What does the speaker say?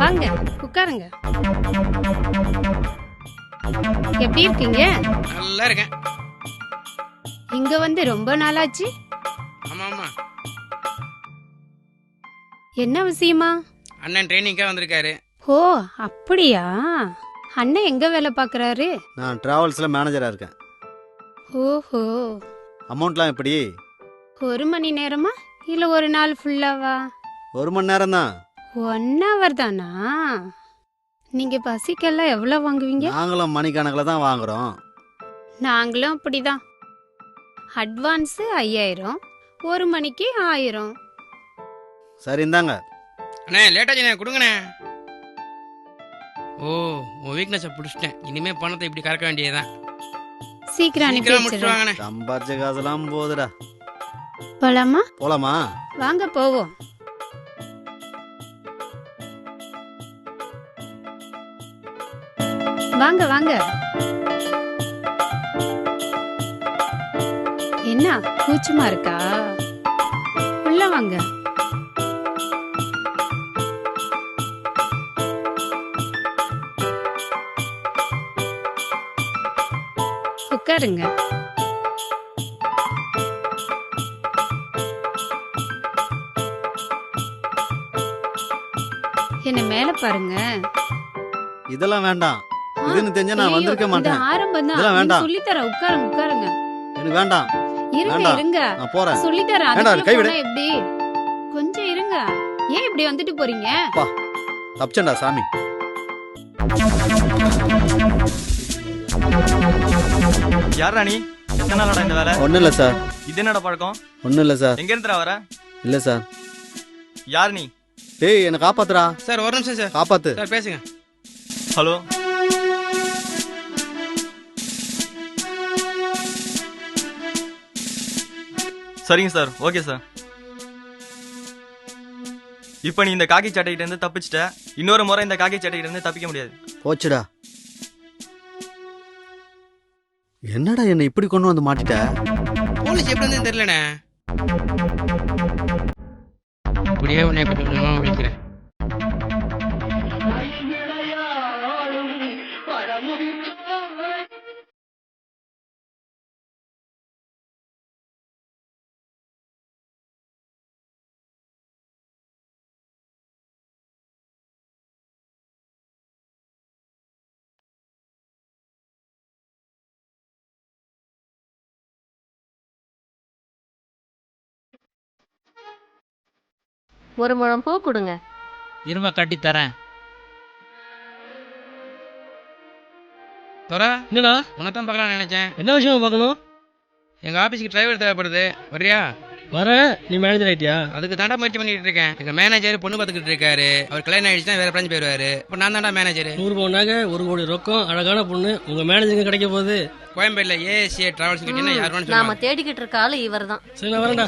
வாங்க உட்காருங்க. எப்படி இருக்கீங்க? நல்லா இருக்கேன். இங்க வந்து ரொம்ப நாளாச்சு? ஆமா ஆமா என்ன விஷயமா? அண்ணன் ட்ரைனிங்காக வந்திருக்காரு. ஓ அப்படியா? அண்ணன் எங்க வேலை பார்க்கறாரு? நான் டிராவல்ஸில் மேனேஜராக இருக்கேன். ஓஹோ. அமௌண்ட்லாம் எப்படி? ஒரு மணி நேரமா? இல்ல ஒரு நாள் ஃபுல்லாவா ஒரு மணி நேரம் தான் ஒன் ஹவர் தானா? நீங்க பசிக்கெல்லாம் எவ்வளவு வாங்குவீங்க? நாங்களும் மணிக்கணக்கில் தான் வாங்குறோம். நாங்களும் அப்படிதான். அட்வான்ஸ் ஐயாயிரம் ஒரு மணிக்கு ஆயிரம். சரி இந்தாங்க. அண்ணே லேட்டாச்சுண்ணே கொடுங்கண்ணே. ஓ உன் வீக்னஸை பிடிச்சிட்டேன். இனிமே பணத்தை இப்படி கறக்க வேண்டியதுதான். சீக்கிரம் அனுப்பி சீக்கிரம் முடிச்சுட்டு வச்சிடுறேன் வாங்கண்ணே சம்பாரிச்ச காசுலாம் போகுதுடா போலாமா? போலாமா? வாங்க போவோம். வாங்க வாங்க. என்ன கூச்சமா இருக்கா? உள்ள வாங்க. உட்காருங்க. என்ன மேல பாருங்க. இதெல்லாம் வேண்டாம். இதுன்னு தெரிஞ்சா நான் வந்திருக்க மாட்டேன். ஆரம்பம் தான் வேண்டாம். சொல்லி தரேன் உட்காருங்க உட்காருங்க. எனக்கு வேண்டாம். இருங்க. இருங்க. நான் போறேன். சொல்லி தரேன் வேண்டாம், கைவிடு. எப்படி? கொஞ்சம் இருங்க. ஏன் இப்படி வந்துட்டு போறீங்க? தப்பிச்சேன்டா சாமி. யாரா நீ? எத்தனை நாளடா இந்த வேலை? ஒன்றும் இல்லை சார். இது என்னடா பழக்கம்? ஒன்றும் இல்லை சார். எங்க இருந்துடா வர? இல்லை சார். யார் நீ? டேய் என்னை காப்பாத்துடா. சார் ஒரு நிமிஷம் சார். காப்பாத்து. சார் பேசுங்க. ஹலோ? சரிங்க சார். Okay sir. இப்போ நீ இந்த காக்கி சட்டைகிட்ட இருந்து தப்பிச்சிட்ட. இன்னொரு முறை இந்த காக்கி சட்டைகிட்ட இருந்து தப்பிக்க முடியாது. போச்சுடா. என்னடா என்னை இப்படி கொண்டு வந்து மாட்டிட்ட? போலீஸ் எப்படி வந்து தெரியலண்ணே. இப்படியே உன்னை கொஞ்சம் கொஞ்சமாக விழிக்கிறேன் ஒரு முழம் பூ கொடுங்க. இரும்ப கட்டி தரேன். தோரா என்னடா? உன்னை தான் பார்க்கலாம்னு நினைச்சேன். என்ன விஷயம் பார்க்கணும்? எங்கள் ஆஃபீஸுக்கு டிரைவர் தேவைப்படுது. வரியா வரேன் நீ மேனேஜர் ஆயிட்டியா? அதுக்கு தாண்டா முயற்சி பண்ணிட்டு இருக்கேன். எங்க மேனேஜர் பொண்ணு பார்த்துக்கிட்டு இருக்காரு. அவர் கல்யாணம் ஆயிடுச்சுன்னா வேற பிராஞ்ச் போயிருவாரு இப்போ நான் தாண்டா மேனேஜர் நூறு பவுன் நகை ஒரு கோடி ரொக்கம் அழகான பொண்ணு. உங்க மேனேஜருக்கு கிடைக்க போகுது? கோயம்பேடுல ஏஎஸ்ஏ டிராவல்ஸ் கிட்டீங்கன்னா யார் வேணும் நாம தேடிக்கிட்டு இருக்க ஆளு இவர் தான். சரி நான் வரேன்டா